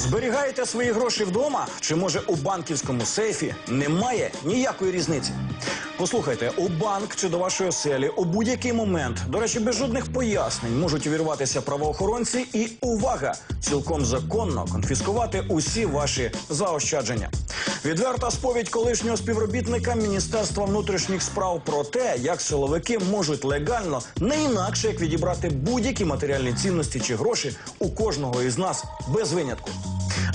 Зберігаєте свої гроші вдома? Чи може у банківському сейфі немає ніякої різниці? Послухайте, у банк чи до вашої оселі у будь-який момент, до речі, без жодних пояснень, можуть увірватися правоохоронці і увага! Цілком законно конфіскувати усі ваші заощадження. Відверта сповідь колишнього співробітника Міністерства внутрішніх справ про те, як силовики можуть легально не інакше як відібрати будь-які матеріальні цінності чи гроші у кожного із нас без винятку.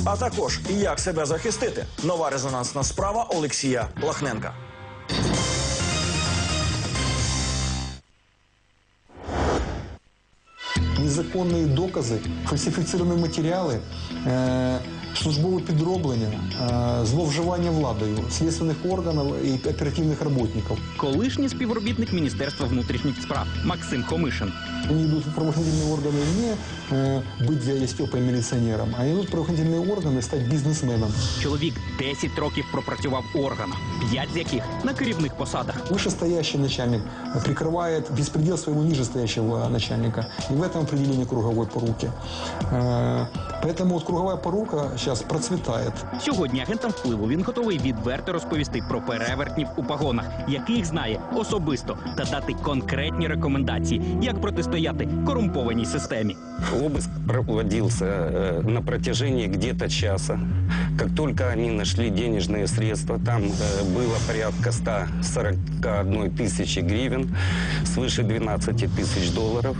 А також і як себе захистити. Нова резонансна справа Олексія Лахненка. незаконні докази, фальсифіціровані матеріали, е, службове підроблення, е, зловживання владою слідственних органів і оперативних працівників. Колишній співробітник Міністерства внутрішніх справ Максим Хомишин. Они идут в правоохранительные органы не э, быть дядей Степой милиционером, а идут в правоохранительные органы стать бизнесменом. Чоловік 10 років пропрацював в органах, 5 з яких на керівних посадах. Вышестоящий начальник прикрывает беспредел своего нижестоящего начальника. И в этом определении круговой поруки. Э, Поэтому вот круговая порука сейчас процветает. Сьогодні агентам впливу він готовий відверто розповісти про перевертнів у погонах, яких знає особисто, та дати конкретні рекомендації, як протистояти корумпованій системі. Обыск проводился э, на протяжении где-то часа. Как только они нашли денежные средства, там э, было порядка 141 тысячи гривен, свыше 12 тысяч долларов.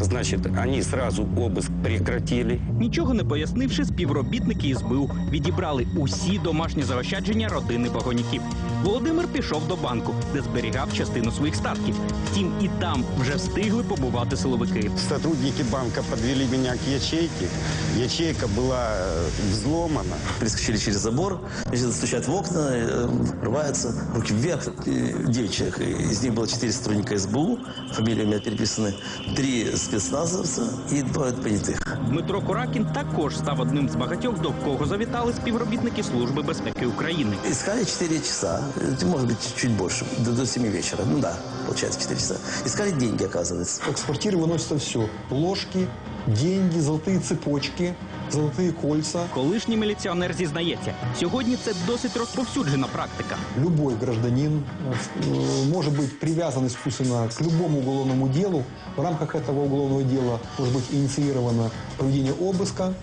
Значит, они сразу обыск прекратили. Нічого не пояснивши, співробітники СБУ відібрали усі домашні заощадження родини погоняків. Володимир пішов до банку, де зберігав частину своїх статків. Втім, і там вже встигли побувати силовики. Сотрудники банка подвели меня к ячейке. Ячейка была э, взломана. перескочили через забор, значит, стучат в окна, э, врываются, руки вверх, э, девять человек. Из них было четыре сотрудника СБУ, фамилии у меня переписаны, три спецназовца и двое понятых. Дмитро Куракін також став одним з багатьох, до кого завітали співробітники Служби безпеки України. Искали 4 часа, э, может быть, чуть больше, до, до 7 вечера. Ну да, получается 4 часа. Искали деньги, оказывается. С квартиры выносится все. Ложки, деньги, золотые цепочки, золотые кольца. Колишній міліціонер зізнається, сьогодні це досить розповсюджена практика. Любой гражданин э, может быть привязан искусственно к любому уголовному делу. В рамках этого уголовного дела может быть инициировано проведение обыска.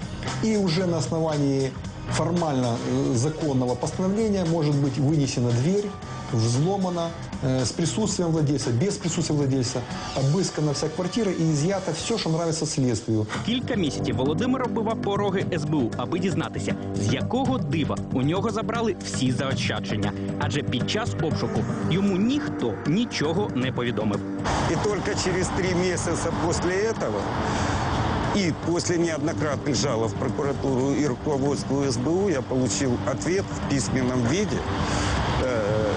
И уже на основании формально э, законного постановления может быть вынесена дверь, взломана э, с присутствием владельца, без присутствия владельца, обыскана вся квартира и изъято все, что нравится следствию. Кілька місяців Володимир оббивав пороги СБУ, аби дізнатися, з якого дива у нього забрали всі заощадження. Адже під час обшуку йому ніхто нічого не повідомив. И только через три месяца после этого и после неоднократных жалоб в прокуратуру и руководству СБУ я получил ответ в письменном виде э,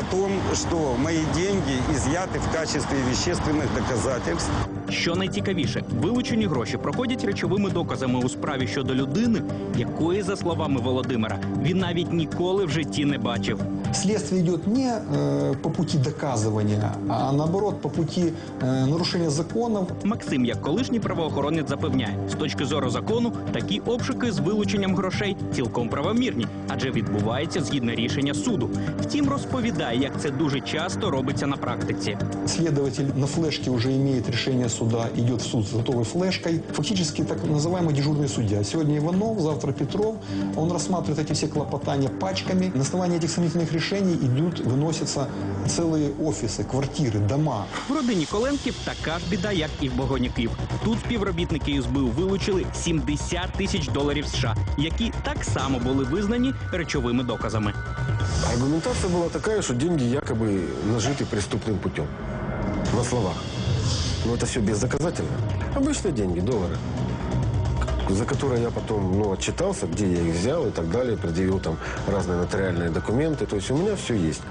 о том, что мои деньги изъяты в качестве вещественных доказательств Що найцікавіше, вилучені гроші проходять речовими доказами у справі щодо людини, якої, за словами Володимира, він навіть ніколи в житті не бачив. Следствие идет не э, по пути доказывания, а наоборот по пути э, нарушения законов, Максим, як колишній правоохоронець, запевняє, з точки зору закону, такі обшуки з вилученням грошей цілком правомірні, адже відбуваються згідно рішення суду. Втім, розповідає, як це дуже часто робиться на практиці. Следователь на флешке уже имеет решение суда, идет в суд с готовой флешкой. Фактически так называемый дежурный судья. Сегодня Иванов, завтра Петров. Он рассматривает эти все клопотания пачками. На основании этих сомнительных решений идут, выносятся целые офисы, квартиры, дома. В родині Коленків така ж біда, як і в Богоняків. Тут співробітники СБУ вилучили 70 тисяч доларів США, які так само були визнані речовими доказами. Аргументация была такая, что деньги якобы нажиты преступным путем. На словах. Но это все бездоказательно. Обычные деньги, доллары. За которые я потом ну, отчитался, где я их взял и так далее, предъявил там разные нотариальные документы. То есть у меня все есть.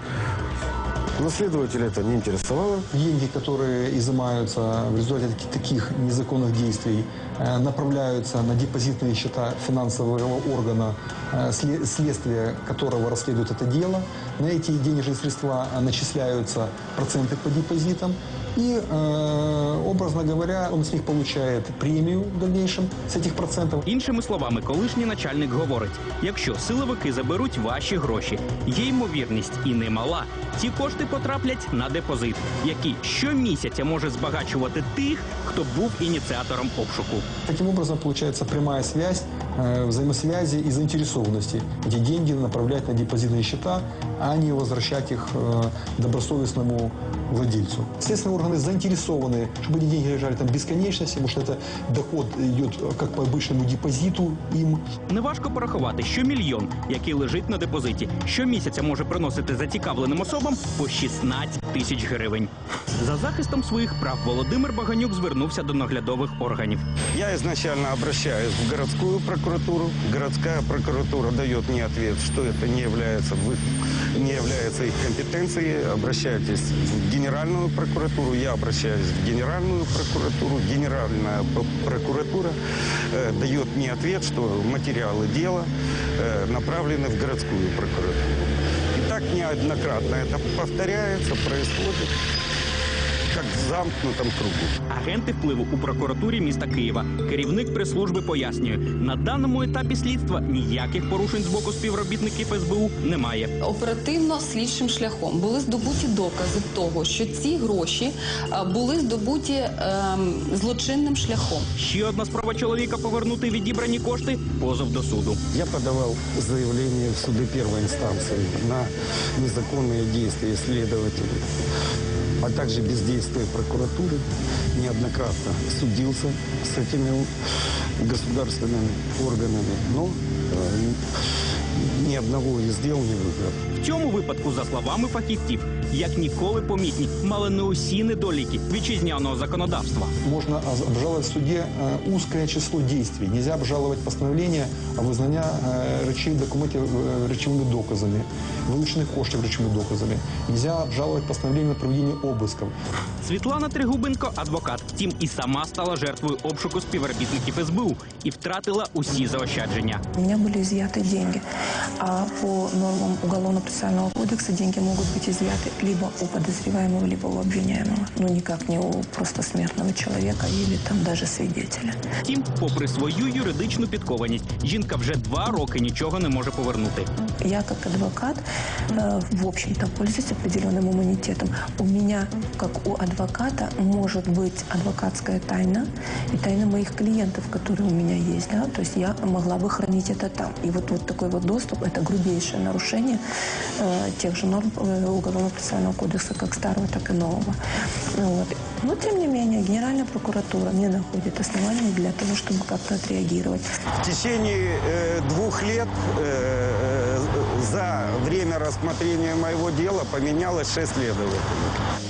Но следователя это не интересовало. Деньги, которые изымаются в результате таки- таких незаконных действий, э, направляются на депозитные счета финансового органа, э, сле- следствие которого расследует это дело. На эти денежные средства э, начисляются проценты по депозитам. И, э, образно говоря, он с них получает премию в дальнейшем с этих процентов. Іншими словами, колишній начальник говорить: якщо силовики заберуть ваші гроші, є ймовірність і немала. Ці кошти потраплять на депозит, який щомісяця може збагачувати тих, хто був ініціатором обшуку. Таким образом, получается прямая связь, э, взаимосвязи и заинтересованности. Эти деньги направлять на депозитные счета, а не возвращать их э, добросовестному владельцу. Следственные органы заинтересованы, чтобы эти деньги лежали там бесконечности, потому что это доход идет э, как по обычному депозиту им. Неважко порахувати, що мільйон, який лежить на депозиті, щомісяця може приносити зацікавленим особам по 16 тисяч гривень. За захистом своїх прав Володимир Баганюк звернувся до наглядових органів. Я изначально обращаюсь в городскую прокуратуру. Городская прокуратура дает мне ответ, что это не является, в их- не является их компетенцией. Обращайтесь в Генеральную прокуратуру. Я обращаюсь в Генеральную прокуратуру. Генеральная п- прокуратура э, дает мне ответ, что материалы дела э, направлены в городскую прокуратуру. И так неоднократно это повторяется, происходит как замкнутом кругу. Агенти впливу у прокуратурі міста Києва. Керівник прес-служби пояснює, на даному етапі слідства ніяких порушень з боку співробітників СБУ немає. Оперативно слідчим шляхом були здобуті докази того, що ці гроші були здобуті ем, злочинним шляхом. Ще одна спроба чоловіка повернути відібрані кошти позов до суду. Я подавал заявление в суды первой инстанции на незаконные действия следователей, а также бездействие прокуратуры. Неоднократно судился с этими государственными органами, но э, ни одного из дел не выиграл. В цьому випадку, за словами фахівців, як ніколи помітні, мали не усі недоліки вітчизняного законодавства. Можно оз- обжаловать в суде э, узкое число действий. Нельзя обжаловать постановление о визнання э, речей документів э, речовими доказами, вилучених коштів речовими доказами. Нельзя обжаловать постановление на проведення обысков. Світлана Тригубенко адвокат. Втім, і сама стала жертвою обшуку співробітників СБУ і втратила усі заощадження. У меня были изъяты деньги. А по нормам Уголовно-процессуального кодекса деньги могут быть изъяты либо у подозреваемого, либо у обвиняемого. Ну, никак не у просто смертного человека или там даже свидетеля. Втім, попри свою юридичну підкованість, жінка вже два роки нічого не може повернути. Я как адвокат, э, в общем-то, пользуюсь определенным иммунитетом. У меня, как у адвоката, может быть адвокатская тайна и тайна моих клиентов, которые у меня есть. Да? То есть я могла бы хранить это там. И вот, вот такой вот доступ – это грубейшее нарушение э, тех же норм э, Уголовно-процессуального кодекса, как старого, так и нового. Ну Вот. Но, тем не менее, Генеральная прокуратура не находит оснований для того, чтобы как-то отреагировать. В течение э, двух лет э, э, за время рассмотрения моего дела поменялось шесть следователей.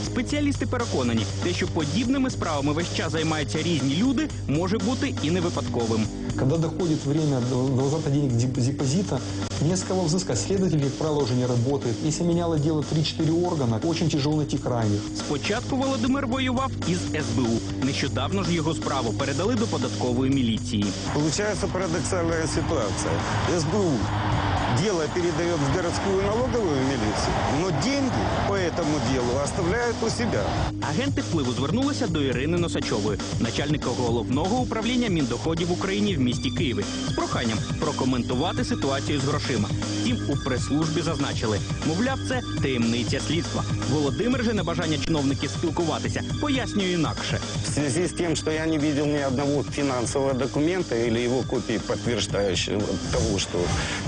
Спеціалісти переконані, те, що подібними справами весь час займаються різні люди, може бути і не випадковим. Когда доходит время до возврата денег депозита, не с кого взыскать. Следователь, как правило, уже не работает. Если меняло дело 3-4 органа, очень тяжело найти крайних. Спочатку Володимир воював із СБУ. Нещодавно ж його справу передали до податкової міліції. Получается парадоксальная ситуация. СБУ дело передает в городскую налоговую милицию, но деньги по этому делу оставляют у себя. Агенти впливу звернулися до Ірини Носачової, начальника головного управління міндоходів України в місті Києві, з проханням прокоментувати ситуацію з грошима. Втім, у прес-службі зазначили, мовляв, це таємниця слідства. Володимир же небажання чиновників спілкуватися пояснює інакше. В связи с тем, что я не видел ни одного финансового документа или его копии, подтверждающего того, что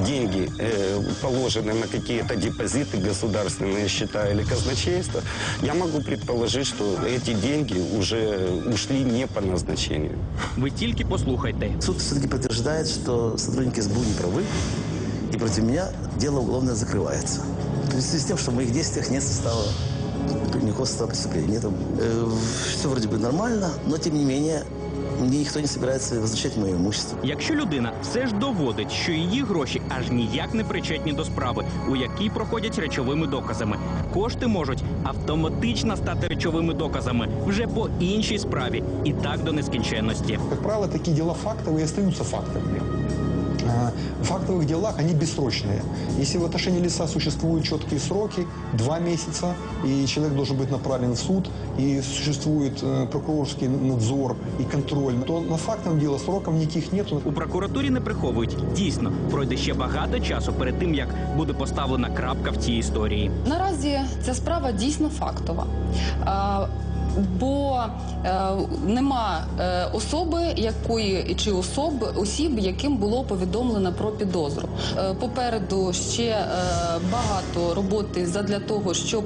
деньги э, положены на какие-то депозиты, государственные счета или казначейство, я могу предположить, что эти деньги уже ушли не по назначению. Ви тільки послухайте. Суд все-таки подтверждает, что сотрудники СБУ не правы, и против меня дело уголовное закрывается. В связи с тем, что в моих действиях нет состава никакого состава преступления. Нет, все вроде бы нормально, но тем не менее мне никто не собирается возвращать мое имущество. Якщо людина все ж доводить, що її гроші аж ніяк не причетні до справи, у якій проходять речовими доказами, кошти можуть автоматично стати речовими доказами вже по іншій справі, і так до нескінченності. Как правило, такие дела фактовые и остаются фактами. э, в фактовых делах они бессрочные. Если в отношении лица существуют четкие сроки, два месяца, и человек должен быть направлен в суд, и существует э, прокурорский надзор и контроль, то на фактовом деле сроков никаких нету. У прокуратурі не приховують. Дійсно, пройде ще багато часу перед тим, як буде поставлена крапка в цій історії. Наразі ця справа дійсно фактова. Бо е, нема е, особи, якої чи особ, осіб, яким було повідомлено про підозру. Е, попереду ще багато роботи задля того, щоб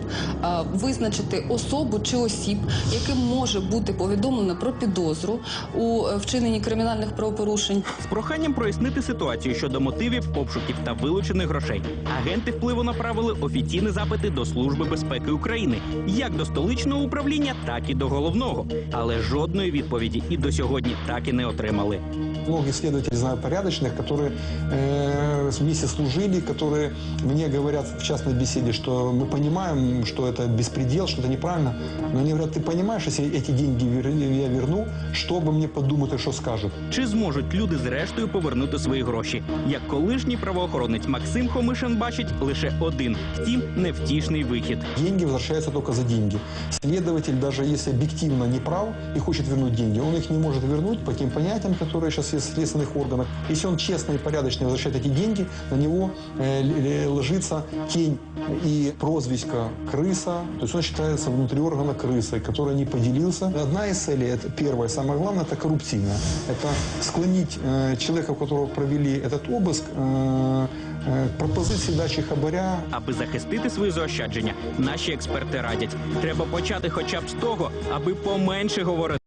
визначити особу чи осіб, яким може бути повідомлено про підозру у вчиненні кримінальних правопорушень. З проханням прояснити ситуацію щодо мотивів обшуків та вилучених грошей. Агенти впливу направили офіційні запити до Служби безпеки України, як до столичного управління, так і до головного. Але жодної відповіді і до сьогодні так і не отримали. Многие следователи знаю порядочных, которые э, вместе служили, которые мне говорят в частной беседе, что мы понимаем, что это беспредел, что это неправильно. Но они говорят, ты понимаешь, если эти деньги вер- я верну, что бы мне подумать и что скажут? Чи зможуть люди зрештою повернути свої гроші? Як колишній правоохоронець Максим Хомишин бачить лише один, втім невтішний вихід. Деньги возвращаются только за деньги. Следователь, даже Если объективно не прав и хочет вернуть деньги, он их не может вернуть по тем понятиям, которые сейчас есть в следственных органах. Если он честно и порядочно возвращает эти деньги, на него э, ложится тень и прозвиська крыса, то есть он считается внутри органа крысой, который не поделился. Одна из целей, это первое, самое главное, это коррупционная. Это склонить э, человека, у которого провели этот обыск, э, э, к пропозиции дачи хабаря, Аби захистити свої заощадження, наші експерти радять. Треба почати хоча б з того, аби поменше говорити.